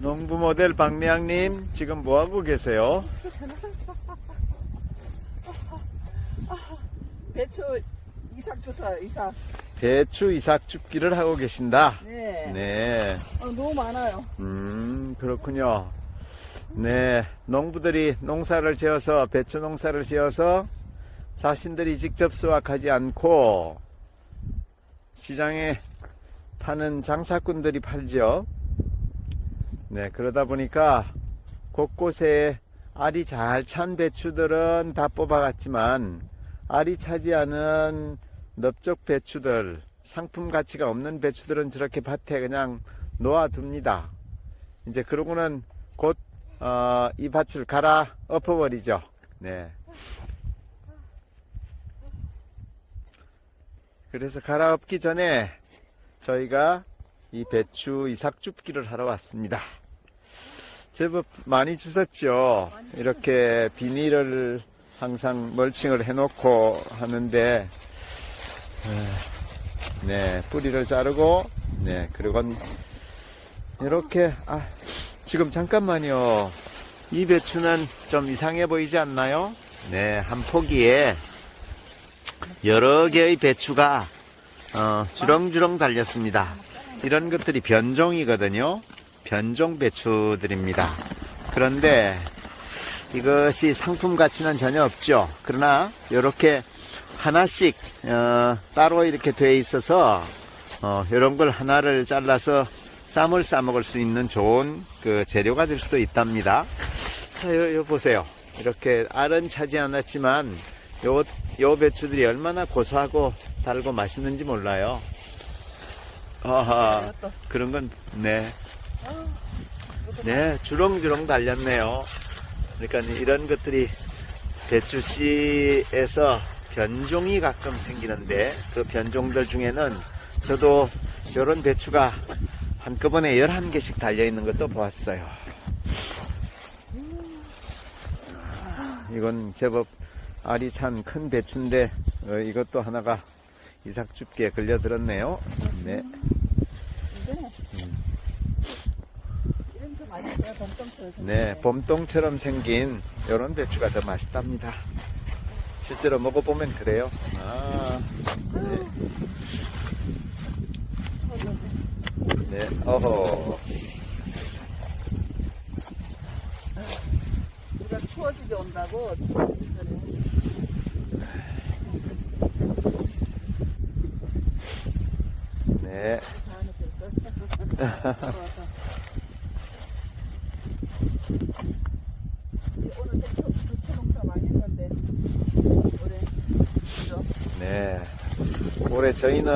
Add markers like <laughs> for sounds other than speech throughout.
농부 모델 박미양님 지금 뭐 하고 계세요? 배추 이삭 주사 이삭. 배추 이삭 줍기를 하고 계신다. 네. 네, 어, 너무 많아요. 음 그렇군요. 네, 농부들이 농사를 지어서 배추 농사를 지어서 자신들이 직접 수확하지 않고 시장에 파는 장사꾼들이 팔죠. 네, 그러다 보니까 곳곳에 알이 잘 찬 배추들은 다 뽑아갔지만 알이 차지 않은 넓적 배추들, 상품 가치가 없는 배추들은 저렇게 밭에 그냥 놓아둡니다. 이제 그러고는 곧, 어, 이 밭을 갈아 엎어버리죠. 네. 그래서 갈아 엎기 전에 저희가 이 배추 이삭 줍기를 하러 왔습니다. 제법 많이 주셨죠. 이렇게 비닐을 항상 멀칭을 해놓고 하는데, 에, 네, 뿌리를 자르고, 네, 그리고 이렇게, 아, 지금 잠깐만요. 이 배추는 좀 이상해 보이지 않나요? 네, 한 포기에 여러 개의 배추가 어, 주렁주렁 달렸습니다. 이런 것들이 변종이거든요. 변종 배추들입니다. 그런데 이것이 상품 가치는 전혀 없죠. 그러나 이렇게 하나씩 어, 따로 이렇게 돼 있어서 어, 이런 걸 하나를 잘라서 쌈을 싸 먹을 수 있는 좋은 그 재료가 될 수도 있답니다. 자, 요, 요 보세요. 이렇게 알은 차지 않았지만 요, 요 배추들이 얼마나 고소하고 달고 맛있는지 몰라요. 아하, 또. 그런 건, 네. 네, 주렁주렁 달렸네요. 그러니까 이런 것들이 배추씨에서 변종이 가끔 생기는데 그 변종들 중에는 저도 이런 배추가 한꺼번에 11개씩 달려있는 것도 보았어요. 이건 제법 알이 찬 큰 배추인데 어, 이것도 하나가 이삭줍기에 걸려들었네요. 네. 거 맛있어요. 봄동처럼. 네, 봄동처럼 생긴 이런 배추가 더 맛있답니다. 실제로 먹어보면 그래요. 아, 네. 네, 어허. 추워지게 온다고. 네, 올해? <laughs> 네. 올해 저희는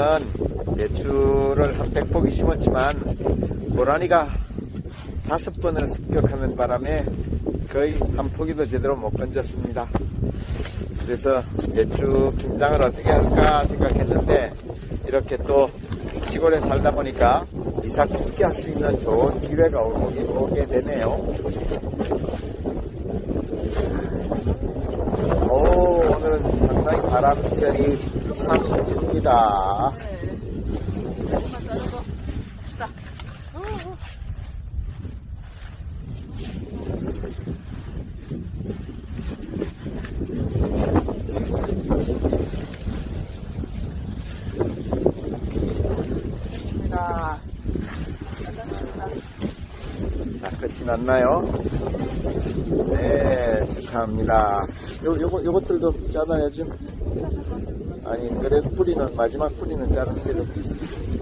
배추를 한 100포기 심었지만 고라니가 다섯 번을 습격하는 바람에 거의 한 포기도 제대로 못 건졌습니다. 그래서 배추 김장을 어떻게 할까 생각했는데 이렇게 또 시골에 살다 보니까 이삭 죽게 할수 있는 좋은 기회가 오게, 되네요. 오, 오늘은 상당히 바람결이 참 칩니다. 네. 됐습니다. 잘랐습니다. 자, 끝이 났나요? 네, 축하합니다. 요, 요거, 요것들도 잘라야죠. 아니, 그래도 뿌리는, 마지막 뿌리는 자르는 게좀 있습니다.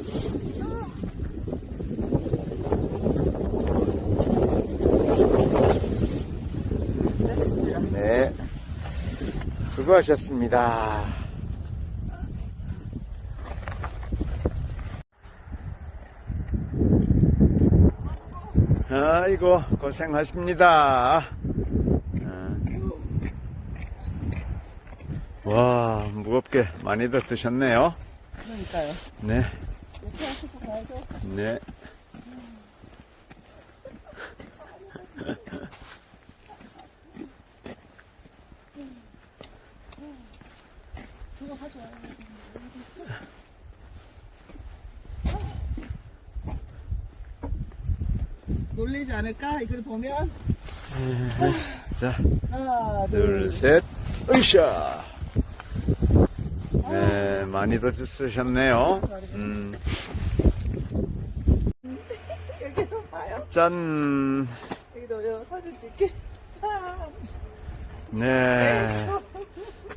네. 수고하셨습니다. 아이고, 고생하십니다. 아. 와, 무겁게 많이들 드셨네요. 그러니까요. 네. 네. 그거 하죠. 놀라지 않을까? 이걸 보면 자, 하나, 둘, 둘, 셋, 으쌰! 네, 많이도 쓰셨네요. 음, <laughs> 여기도 봐요. 짠! 여기도 요 사진 찍게. 참. 네. 참.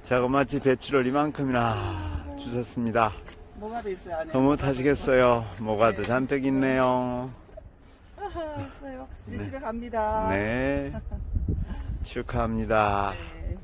자그마치 배추를 이만큼이나 주셨습니다. 뭐가 더 있어요 안에? 너무 타시겠어요. 뭐가 더 잔뜩 있네요. 있어요. 이제 집에 갑니다. 네. <laughs> 축하합니다. 네.